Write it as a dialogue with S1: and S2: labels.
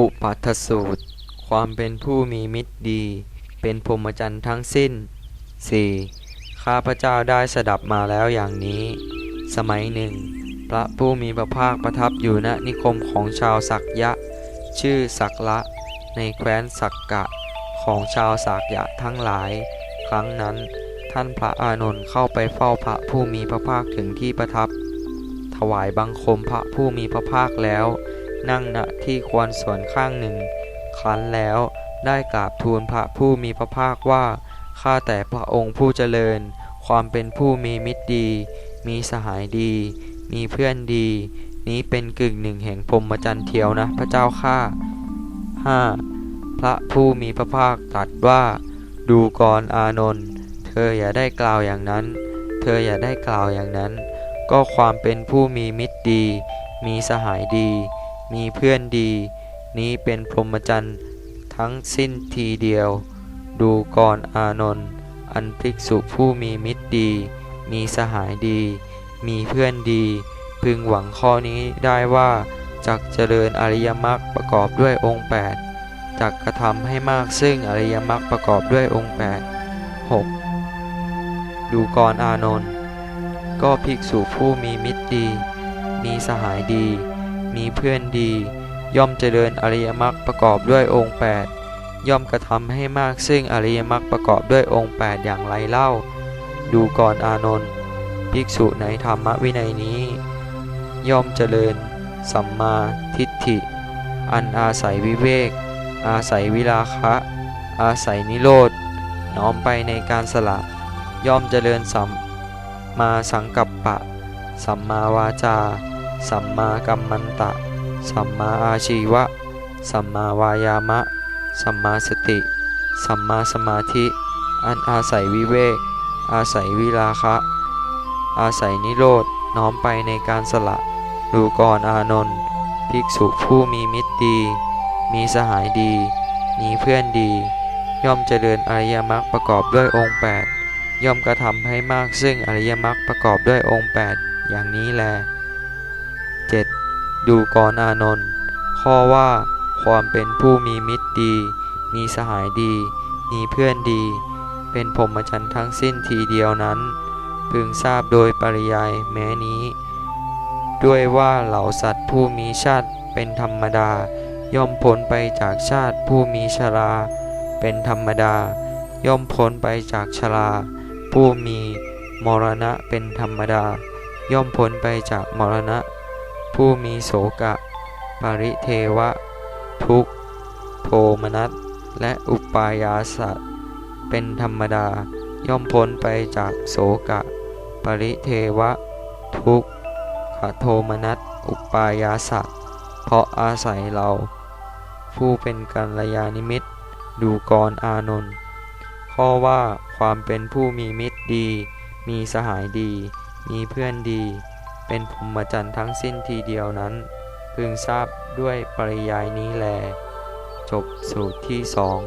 S1: อุปัฏสูตร ความเป็นผู้มีมิตรดี เป็นพรหมจรรย์ทั้งสิ้น 4. ข้าพเจ้าได้สดับมาแล้วอย่างนี้ สมัยหนึ่ง พระผู้มีพระภาคประทับอยู่ณนิคมของชาวสักยะ ชื่อสักละ ในแคว้นสักกะ ของชาวสักยะทั้งหลาย ครั้งนั้นท่านพระอานนท์เข้าไปเฝ้าพระผู้มีพระภาคถึงที่ประทับ ถวายบังคมพระผู้มีพระภาคแล้ว นั่งณที่ควรส่วนข้างหนึ่ง ครั้นแล้วได้กราบทูลพระผู้มีพระภาคว่า ข้าแต่พระองค์ผู้เจริญ ความเป็นผู้มีมิตรดี มีสหายดี มีเพื่อนดี นี้เป็นกึ่งหนึ่งแห่งพรมจรรย์เทียวนะพระเจ้าข้า 5. พระผู้มีพระภาคตรัสว่า ดูกรอานนท์ เธออย่าได้กล่าวอย่างนั้น เธออย่าได้กล่าวอย่างนั้น ก็ความเป็นผู้มีมิตรดี มีสหายดี มีเพื่อนดี นี้เป็นพรหมจรรย์ทั้งสิ้นทีเดียว ดูก่อนอานนท์อันภิกษุผู้มีมิตรดี มีสหายดี มีเพื่อนดี พึงหวังข้อนี้ได้ว่าจักเจริญอริยมรรคประกอบด้วยองค์ 8จักกระทำให้มากซึ่งอริยมรรคประกอบด้วยองค์ 8 6. ดูก่อนอานนท์ก็ภิกษุผู้มีมิตรดี มีสหายดี มีเพื่อนดี ย่อมเจริญอริยมรรคประกอบด้วยองค์ 8 ย่อมกระทำให้มากซึ่งอริยมรรคประกอบด้วยองค์ 8 อย่างไรเล่า ดูก่อนอานนท์ภิกษุในธรรมวินัยนี้ ย่อมเจริญ สัมมาทิฏฐิ อันอาศัยวิเวก อาศัยวิราคะ อาศัยนิโรธน้อมไปในการสละ ย่อมเจริญสัมมาสังกัปปะ สัมมาวาจา สัมมากัมมันตะ สัมมาอาชีวะ สัมมาวายามะ สัมมาสติ สัมมาสมาธิ อันอาศัยวิเวก อาศัยวิราคะ อาศัยนิโรธน้อมไปในการสละดูก่อนอานนท์ภิกษุผู้มีมิตรดี มีสหายดี มีเพื่อนดี ย่อมเจริญอริยมรรคประกอบด้วยองค์ 8 ย่อมกระทำให้มากซึ่งอริยมรรคประกอบด้วยองค์ 8 อย่างนี้แล ดูก่ออานนท์ข้อว่า ความเป็นผู้มีมิตรดี มีสหายดี มีเพื่อนดี เป็นพรหมจรรย์ทั้งสิ้นทีเดียวนั้น พึงทราบโดยปริยายแม้นี้ ด้วยว่าเหล่าสัตว์ผู้มีชาติเป็นธรรมดา ย่อมพ้นไปจากชาติผู้มีชรา เป็นธรรมดา ย่อมพ้นไปจากชรา ผู้มีมรณะเป็นธรรมดา ย่อมพ้นไปจากมรณะ ผู้มีโสกะ ปริเทวะ ทุกโทมนัสและอุปายาสะเป็นธรรมดาย่อมพ้นไปจากโสกะ ปริเทวะ ทุกขโทมนัสอุปายาสะเพราะอาศัยเรา ผู้เป็นกัลยาณิมิตรดูกรอานนท์ข้อว่าความเป็นผู้มีมิตรดี มีสหายดี มีเพื่อนดี เป็นพรหมจรรย์ทั้งสิ้นทีเดียวนั้น พึงทราบด้วยปริยายนี้แล จบสูตรที่สอง